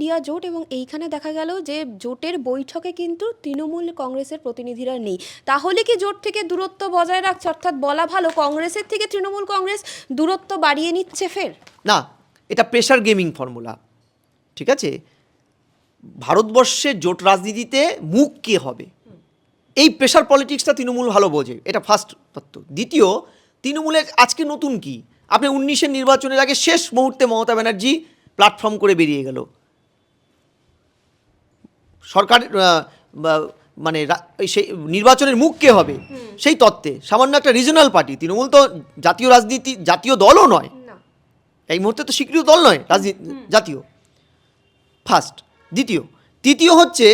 India জোট এবং এইখানে দেখা গেল যে জোটের বৈঠকে কিন্তু তৃণমূল কংগ্রেসের প্রতিনিধিরা নেই। তাহলে কি জোট থেকে দূরত্ব বজায় রাখছে? অর্থাৎ বলা ভালো, কংগ্রেসের থেকে তৃণমূল কংগ্রেস দূরত্ব বাড়িয়ে নিচ্ছে ফের? না, এটা প্রেশার গেমিং ফর্মুলা ঠিক আছে? ভারতবর্ষের জোট রাজনীতিতে মুখ কে হবে? এই প্রেশার পলিটিক্সটা তৃণমূল ভালো বোঝে। এটা ফার্স্ট তত্ত্ব। দ্বিতীয়, তৃণমূলের আজকে নতুন কি? আপনি উনিশের নির্বাচনের আগে শেষ মুহূর্তে মমতা ব্যানার্জি প্ল্যাটফর্ম করে বেরিয়ে গেল। সরকার মানে সেই নির্বাচনের মুখ কে হবে? সেই তত্ত্বে। সামান্য একটা রিজনাল পার্টি তৃণমূল তো জাতীয় রাজনীতি জাতীয় দলও নয়। এই মুহূর্তে তো স্বীকৃত দল নয় রাজনীতি জাতীয়। ফার্স্ট দ্বিতীয়। তৃতীয় হচ্ছে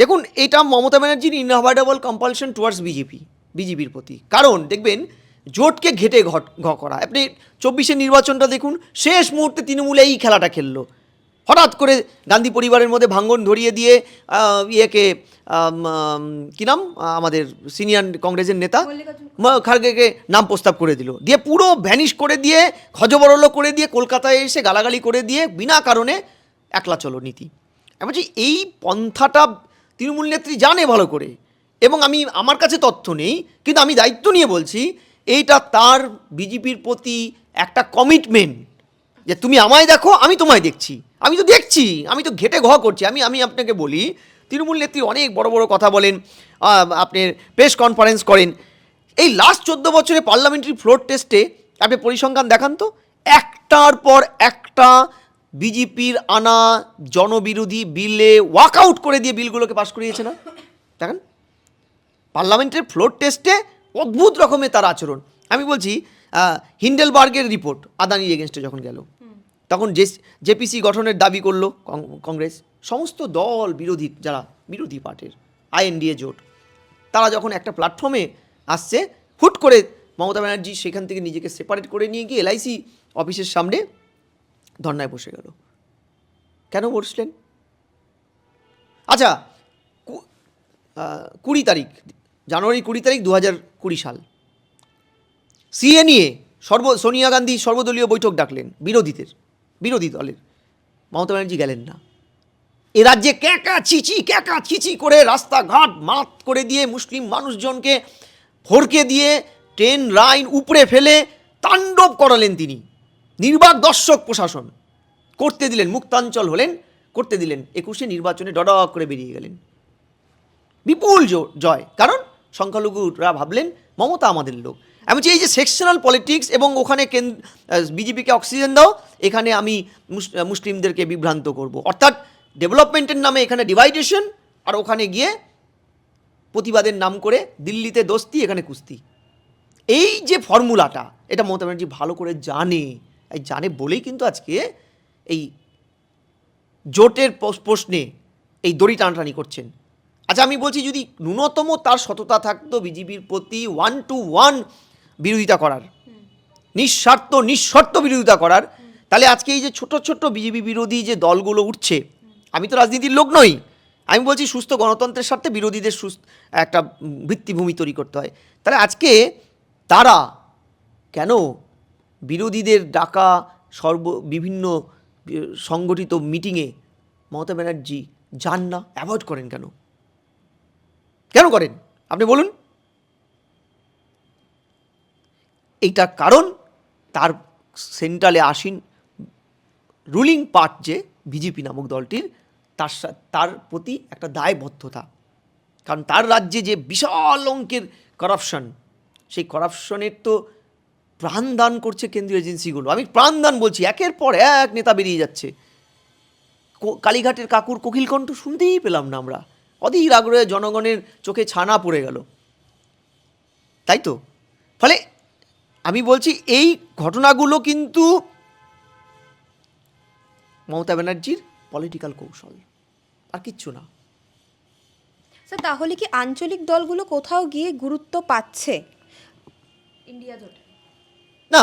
দেখুন এটা মমতা ব্যানার্জির ইনঅ্যাভয়েডেবল কম্পালশন টুয়ার্ডস বিজেপি বিজেপির প্রতি। কারণ দেখবেন জোটকে ঘেটে ঘট ঘ করা। আপনি চব্বিশের নির্বাচনটা দেখুন শেষ মুহূর্তে তৃণমূল এই খেলাটা খেললো। হঠাৎ করে গান্ধী পরিবারের মধ্যে ভাঙ্গন ধরিয়ে দিয়ে ইয়েকে আম, নাম? আমাদের সিনিয়র কংগ্রেসের নেতা খাড়গেকে নাম প্রস্তাব করে দিল। দিয়ে পুরো ভ্যানিশ করে দিয়ে খজবরল করে দিয়ে কলকাতায় এসে গালাগালি করে দিয়ে বিনা কারণে একলা চলো নীতি। আমি বলছি এই পন্থাটা তৃণমূল নেত্রী জানে ভালো করে এবং আমি আমার কাছে তথ্য নেই কিন্তু আমি দায়িত্ব নিয়ে বলছি এইটা তার বিজেপির প্রতি একটা কমিটমেন্ট যে তুমি আমায় দেখো আমি তোমায় দেখছি। আমি তো দেখছি আমি তো ঘেটে ঘ করছি। আমি আমি আপনাকে বলি তৃণমূল নেত্রী অনেক বড় বড় কথা বলেন আহ, আপনার প্রেস কনফারেন্স করেন। এই লাস্ট চোদ্দ বছরে পার্লামেন্টারি ফ্লোর টেস্টে আপনি পরিসংখ্যান দেখান তো একটার পর একটা বিজেপির আনা জনবিরোধী বিলে ওয়াকআউট করে দিয়ে বিলগুলোকে পাশ করিয়েছে না? দেখেন পার্লামেন্টের ফ্লোর টেস্টে অদ্ভুত রকমের তার আচরণ। আমি বলছি হিন্ডেলবার্গের রিপোর্ট আদানির এগেনস্টে যখন গেল। তখন যে জেপিসি গঠনের দাবি করল কংগ্রেস, সমস্ত দল বিরোধী, যারা বিরোধী পার্টির, আইএনডিএ জোট, তারা যখন একটা প্ল্যাটফর্মে আসছে, হুট করে মমতা ব্যানার্জি সেখান থেকে নিজেকে সেপারেট করে নিয়ে গিয়ে এলআইসি অফিসের সামনে ধর্নায় বসে গেল। কেন বসলেন? আচ্ছা কুড়ি তারিখ, জানুয়ারি কুড়ি তারিখ দু হাজার কুড়ি সাল সিএ নিয়ে সর্ব, সোনিয়া গান্ধী সর্বদলীয় বৈঠক ডাকলেন বিরোধীদের। বিরোধী দলের। মমতা ব্যানার্জি গেলেন না। এ রাজ্যে ক্যাঁকা চিচি ক্যাঁকা চিচি করে রাস্তাঘাট মাত করে দিয়ে মুসলিম মানুষজনকে ফরকে দিয়ে ট্রেন লাইন উপড়ে ফেলে তাণ্ডব করালেন তিনি। নির্বাক দর্শক প্রশাসন। করতে দিলেন, মুক্তাঞ্চল হলেন, করতে দিলেন। একুশে নির্বাচনে ডডক করে বেরিয়ে গেলেন। বিপুল জয়। কারণ সংখ্যালঘুরা ভাবলেন, মমতা আমাদের লোক। আমি বলছি, এই যে সেকশনাল পলিটিক্স এবং ওখানে কেন্দ্র বিজেপিকে অক্সিজেন দাও, এখানে আমি মুস- মুসলিমদেরকে বিভ্রান্ত করব। অর্থাৎ ডেভেলপমেন্টের নামে এখানে ডিভাইডেশন আর ওখানে গিয়ে প্রতিবাদের নাম করে দিল্লিতে দোস্তি, এখানে কুস্তি। এই যে ফর্মুলাটা এটা মমতা ব্যানার্জি ভালো করে জানে, এই জানে বলেই কিন্তু আজকে এই জোটের প্রশ্নে এই দড়ি টানটানি করছেন। আচ্ছা আমি বলছি, যদি ন্যূনতম তার সততা থাকতো বিজেপির প্রতি ওয়ান টু ওয়ান বিরোধিতা করার। নিঃস্বার্থ, নিঃশর্ত বিরোধিতা করার। তাহলে আজকে এই যে ছোট ছোট বিজেপি বিরোধী যে দলগুলো উঠছে, আমি তো রাজনীতির লোক নই। আমি বলছি সুস্থ গণতন্ত্রের স্বার্থে বিরোধীদের সুস্থ, একটা ভিত্তিভূমি তৈরি করতে হয়। তাহলে আজকে তারা কেন বিরোধীদের ডাকা সর্ব, বিভিন্ন সংগঠিত মিটিংয়ে মমতা ব্যানার্জি যান না? অ্যাভয়েড করেন কেন? কেন করেন? আপনি বলুন। এইটার কারণ তার সেন্ট্রালে আসীন রুলিং পার্ট যে বিজেপি নামক দলটির, তার তার প্রতি একটা দায়বদ্ধতা। কারণ তার রাজ্যে যে বিশাল অঙ্কের করাপশন সেই করাপশনের তো প্রাণদান করছে কেন্দ্রীয় এজেন্সিগুলো আমি প্রাণদান বলছি, একের পর এক নেতা বেরিয়ে যাচ্ছে। কালীঘাটের কাকুর কোকিল কণ্ঠ শুনতেই পেলাম না আমরা। অধীর আগ্রহে জনগণের চোখে ছানা পড়ে গেল। তাই তো? ফলে আমি বলছি এই ঘটনাগুলো কিন্তু মমতা ব্যানার্জির পলিটিক্যাল কৌশল। আর কিচ্ছু না। স্যার তাহলে কি আঞ্চলিক দলগুলো কোথাও গিয়ে গুরুত্ব পাচ্ছে? ইন্ডিয়া জোট। না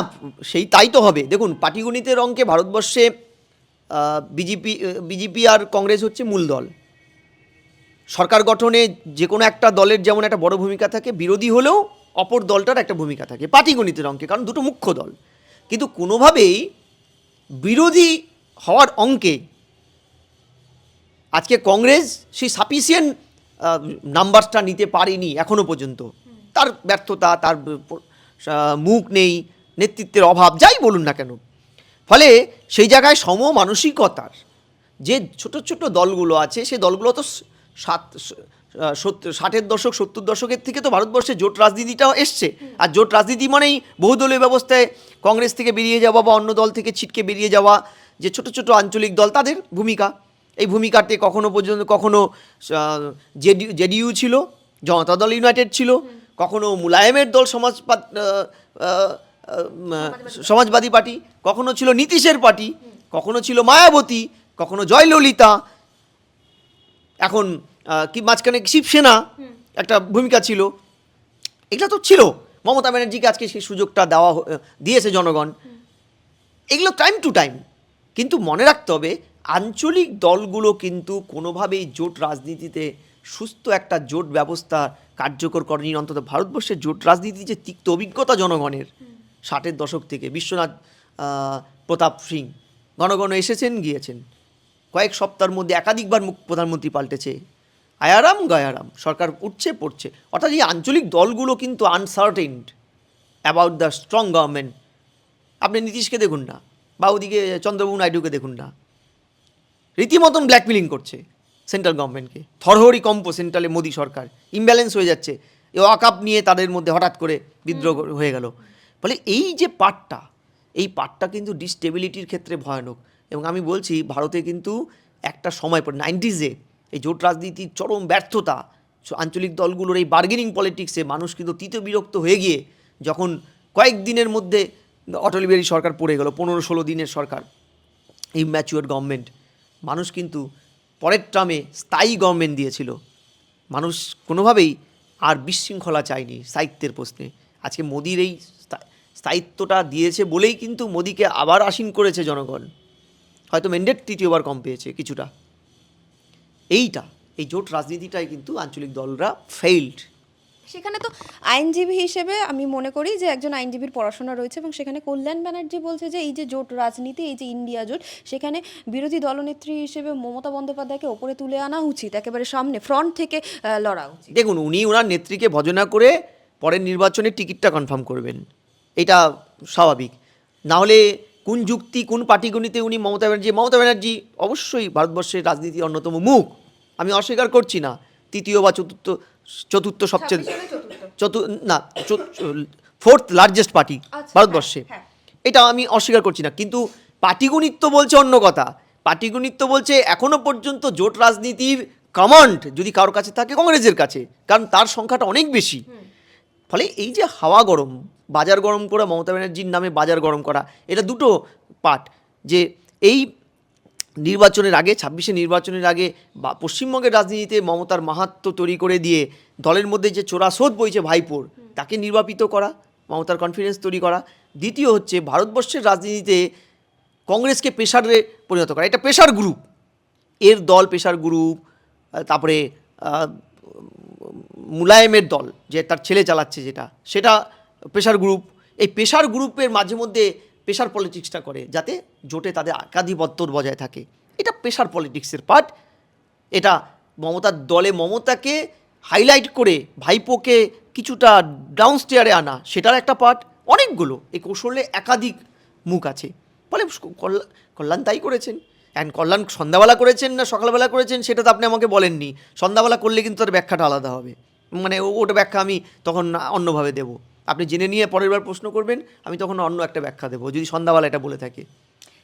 সেই তাই তো হবে। দেখুন পাটিগণিতের অঙ্কে ভারতবর্ষে বিজেপি বিজেপি আর কংগ্রেস হচ্ছে মূল দল। সরকার গঠনে যে কোনো একটা দলের যেমন একটা বড় ভূমিকা থাকে বিরোধী হলেও অপর দলটার একটা ভূমিকা থাকে, পাটিগণিতের অঙ্কে, কারণ দুটো মুখ্য দল। কিন্তু কোনোভাবেই বিরোধী হওয়ার অঙ্কে আজকে কংগ্রেস সেই সাফিসিয়েন্ট নাম্বারসটা নিতে পারেনি এখনও পর্যন্ত। তার ব্যর্থতা, তার মুখ নেই, নেতৃত্বের অভাব, যাই বলুন না কেন। ফলে সেই জায়গায় সম মানসিকতার যে ছোট ছোট দলগুলো আছে সেই দলগুলো তো সাত, স- ষাটের দশক সত্তর দশকের থেকে তো ভারতবর্ষে জোট রাজনীতিটাও এসছে। আর জোট রাজনীতি মানেই বহুদলীয় ব্যবস্থায় কংগ্রেস থেকে বেরিয়ে যাওয়া বা অন্য দল থেকে ছিটকে বেরিয়ে যাওয়া যে ছোট ছোট আঞ্চলিক দল তাদের ভূমিকা। এই ভূমিকাতে কখনো পর্যন্ত কখনো জেডিইউ জেডিইউ ছিল জনতা দল ইউনাইটেড ছিল কখনো মুলায়মের দল আহ, সমাজবাদী পার্টি কখনো ছিল নীতিশের পার্টি কখনো ছিল মায়াবতী কখনো জয়ললিতা। এখন কি মাঝখানে শিবসেনা একটা ভূমিকা ছিল। এগুলো তো ছিল। মমতা ব্যানার্জিকে আজকে সেই সুযোগটা দেওয়া দিয়েছে জনগণ। এগুলো টাইম টু টাইম। কিন্তু মনে রাখতে হবে আঞ্চলিক দলগুলো কিন্তু কোনোভাবেই জোট রাজনীতিতে সুস্থ একটা জোট ব্যবস্থা কার্যকর করেনি। অন্তত ভারতবর্ষের জোট রাজনীতি যে তিক্ত অভিজ্ঞতা জনগণের ষাটের দশক থেকে। বিশ্বনাথ প্রতাপ সিং গণগণ এসেছেন গিয়েছেন। কয়েক সপ্তাহের মধ্যে একাধিকবার মুখ প্রধানমন্ত্রী পাল্টেছে। আয়ারাম গয়ারাম সরকার উঠছে পড়ছে। অর্থাৎ এই আঞ্চলিক দলগুলো কিন্তু uncertain about the strong government আপনি নীতিশকে দেখুন না বা ওদিকে চন্দ্রবাবু নাইডুকে দেখুন না। রীতিমতন ব্ল্যাকমেলিং করছে সেন্ট্রাল গভর্নমেন্টকে থরহরি কম্প সেন্ট্রালে মোদী সরকার। ইমব্যালেন্স হয়ে যাচ্ছে। এই ওয়াকাপ নিয়ে তাদের মধ্যে হঠাৎ করে বিদ্রোহ হয়ে গেল। ফলে এই যে পার্টটা এই পার্টটা কিন্তু ডিস্টেবিলিটির ক্ষেত্রে ভয়ানক। এবং আমি বলছি ভারতে কিন্তু একটা সময় পর নাইনটিজে এই জোট রাজনীতির চরম ব্যর্থতা, আঞ্চলিক দলগুলোর এই বার্গেনিং পলিটিক্সে মানুষ কিন্তু তৃত বিরক্ত হয়ে গিয়ে যখন কয়েক দিনের মধ্যে অটল বিহারী সরকার পড়ে গেল, পনেরো ষোলো দিনের সরকার ইম্যাচুয়ার গভর্নমেন্ট মানুষ কিন্তু পরের টার্মে স্থায়ী গভর্নমেন্ট দিয়েছিল। মানুষ কোনোভাবেই আর বিশৃঙ্খলা চায়নি স্থায়িত্বের প্রশ্নে। আজকে মোদির এই স্থায়িত্বটা দিয়েছে বলেই কিন্তু মোদিকে আবার আসীন করেছে জনগণ। হয়তো ম্যান্ডেট তৃতীয়বার কম পেয়েছে কিছুটা। এইটা এই জোট রাজনীতিটাই কিন্তু আঞ্চলিক দলরা ফেইল্ড সেখানে তো আইনজীবী হিসেবে আমি মনে করি যে একজন আইনজীবীর পড়াশোনা রয়েছে এবং সেখানে কল্যাণ ব্যানার্জি বলছে যে এই যে জোট রাজনীতি এই যে ইন্ডিয়া জোট সেখানে বিরোধী দলনেত্রী হিসেবে মমতা বন্দ্যোপাধ্যায়কে ওপরে তুলে আনা উচিত একেবারে সামনে ফ্রন্ট থেকে লড়া উচিত। দেখুন উনি ওনার নেত্রীকে ভজনা করে পরের নির্বাচনে টিকিটটা কনফার্ম করবেন। এটা স্বাভাবিক। না হলে কোন যুক্তি কোন পাটিগণিতে উনি মমতা ব্যানার্জি মমতা ব্যানার্জি অবশ্যই ভারতবর্ষের রাজনীতির অন্যতম মুখ। আমি অস্বীকার করছি না। তৃতীয় বা চতুর্থ চতুর্থ সবচেয়ে চতু না ফোর্থ লার্জেস্ট পার্টি ভারতবর্ষে। হ্যাঁ, এটা আমি অস্বীকার করছি না। কিন্তু পাটিগণিত্ব বলছে অন্য কথা। পাটিগণিত্ব বলছে এখনও পর্যন্ত জোট রাজনীতির কমান্ড যদি কারোর কাছে থাকে কংগ্রেসের কাছে। কারণ তার সংখ্যাটা অনেক বেশি। ফলে এই যে হাওয়া গরম বাজার গরম করা, মমতা ব্যানার্জির নামে বাজার গরম করা, এটা দুটো পার্ট। যে এই নির্বাচনের আগে, ছাব্বিশে নির্বাচনের আগে বা পশ্চিমবঙ্গের রাজনীতিতে মমতার মাহাত্ম তৈরি করে দিয়ে দলের মধ্যে যে চোরাশোধ বইছে ভাইপোর, তাকে নির্বাপিত করা, মমতার কনফিডেন্স তৈরি করা। দ্বিতীয় হচ্ছে ভারতবর্ষের রাজনীতিতে কংগ্রেসকে প্রেশারে পরিণত করা। এটা প্রেশার গ্রুপ এর দল প্রেশার গ্রুপ তারপরে মুলায়েমের দল, যে তার ছেলে চালাচ্ছে যেটা, সেটা প্রেশার গ্রুপ এই প্রেশার গ্রুপের মাঝে মধ্যে প্রেশার পলিটিক্সটা করে, যাতে জোটে তাদের একাধিপত্য বজায় থাকে। এটা প্রেশার পলিটিক্সের পার্ট এটা মমতার দলে মমতাকে হাইলাইট করে ভাইপোকে কিছুটা ডাউন স্টেয়ারে আনা, সেটার একটা পার্ট অনেকগুলো, এই কৌশলে একাধিক মুখ আছে। ফলে কল্যাণ তাই করেছেন। অ্যান্ড কল্যাণ সন্ধ্যাবেলা করেছেন না সকালবেলা করেছেন, সেটা তো আপনি আমাকে বলেননি। সন্ধ্যাবেলা করলে কিন্তু তার ব্যাখ্যাটা আলাদা হবে। মানে ওটা ব্যাখ্যা আমি তখন অন্যভাবে দেবো। আপনি জেনে নিয়ে পরের বার প্রশ্ন করবেন আমি তখন অন্য একটা ব্যাখ্যা দেবো যদি সন্ধ্যাবেলা এটা বলে থাকি।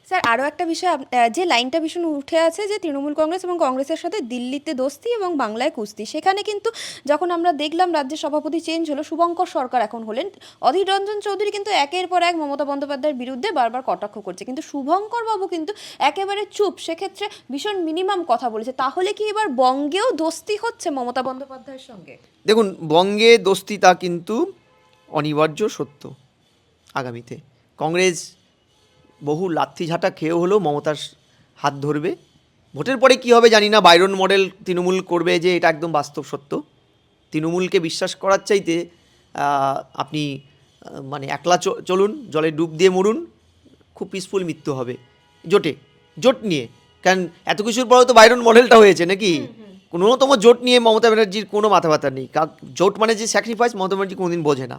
স্যার আরও একটা বিষয় যে লাইনটা ভীষণ উঠে আছে যে তৃণমূল কংগ্রেস এবং কংগ্রেসের সাথে দিল্লিতে দোস্তি এবং বাংলায় কুস্তি সেখানে কিন্তু যখন আমরা দেখলাম রাজ্যের সভাপতি চেঞ্জ হলো শুভঙ্কর সরকার এখন হলেন অধীর রঞ্জন চৌধুরী কিন্তু একের পর এক মমতা বন্দ্যোপাধ্যায়ের বিরুদ্ধে বারবার কটাক্ষ করছে কিন্তু শুভঙ্কর বাবু কিন্তু একেবারে চুপ সেক্ষেত্রে ভীষণ মিনিমাম কথা বলেছে তাহলে কি এবার বঙ্গেও দোস্তি হচ্ছে মমতা বন্দ্যোপাধ্যায়ের সঙ্গে? দেখুন বঙ্গে দোস্তি তা কিন্তু অনিবার্য সত্য আগামীতে। কংগ্রেস বহু লাথি ঝাঁটা খেয়েও হলেও মমতার হাত ধরবে। ভোটের পরে কি হবে জানি না। বাইরন মডেল তৃণমূল করবে যে এটা একদম বাস্তব সত্য। তৃণমূলকে বিশ্বাস করার চাইতে আপনি মানে একলা চলুন জলে ডুব দিয়ে মরুন খুব পিসফুল মৃত্যু হবে। জোটে জোট নিয়ে। কারণ এত কিছুর পরেও তো বাইরন মডেলটা হয়েছে নাকি? ন্যূনতম জোট নিয়ে মমতা ব্যানার্জির কোনো মাথা ব্যথা নেই জোট মানে যে স্যাক্রিফাইস মমতা ব্যানার্জি কোনোদিন বোঝে না।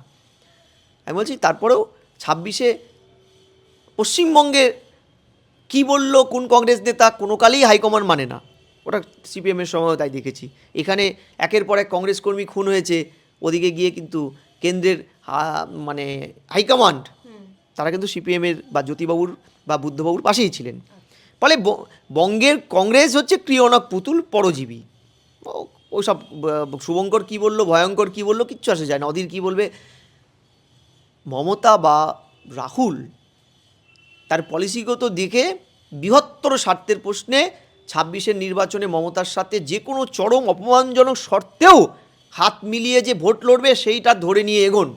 আমি বলছি তারপরেও ছাব্বিশে পশ্চিমবঙ্গে কি বলল কোন কংগ্রেস নেতা কোনো কালেই হাইকমান্ড মানে না। ওটা সিপিএমের সময় তাই দেখেছি। এখানে একের পর এক কংগ্রেস কর্মী খুন হয়েছে ওদিকে গিয়ে কিন্তু কেন্দ্রের মানে হাইকমান্ড তারা কিন্তু সিপিএমের বা জ্যোতিবাবুর বা বুদ্ধবাবুর পাশেই ছিলেন। ফলে বঙ্গের কংগ্রেস হচ্ছে ক্রিয়নক পুতুল পরজীবী। ওসব শুভঙ্কর কী বলল ভয়ঙ্কর কী বলল কিচ্ছু আসে যায় না। অধীর কী বলবে মমতা বা রাহুল তার পলিসিগত দিকে বৃহত্তর স্বার্থের প্রশ্নে ছাব্বিশের নির্বাচনে মমতার সাথে যে কোনো চরম অপমানজনক শর্তেও হাত মিলিয়ে যে ভোট লড়বে সেইটা ধরে নিয়ে এগোন।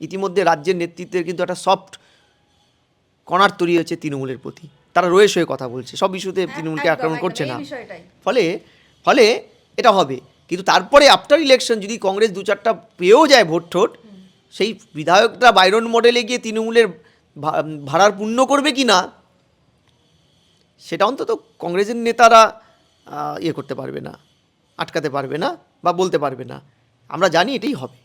ইতিমধ্যে রাজ্যের নেতৃত্বের কিন্তু একটা সফট কর্নার তৈরি হয়েছে তৃণমূলের প্রতি। তারা রয়েস হয়ে কথা বলছে। সব ইস্যুতে তৃণমূলকে আক্রমণ করছে না। ফলে ফলে এটা হবে। কিন্তু তারপরে আফটার ইলেকশন যদি কংগ্রেস দু চারটা পেয়েও যায় ভোট ঠোট সেই বিধায়কটা বাইরন মডেলে গিয়ে তৃণমূলের ভাড়ার পূর্ণ করবে কি না, সেটা অন্তত কংগ্রেসের নেতারা ইয়ে করতে পারবে না, আটকাতে পারবে না বা বলতে পারবে না। আমরা জানি এটাই হবে।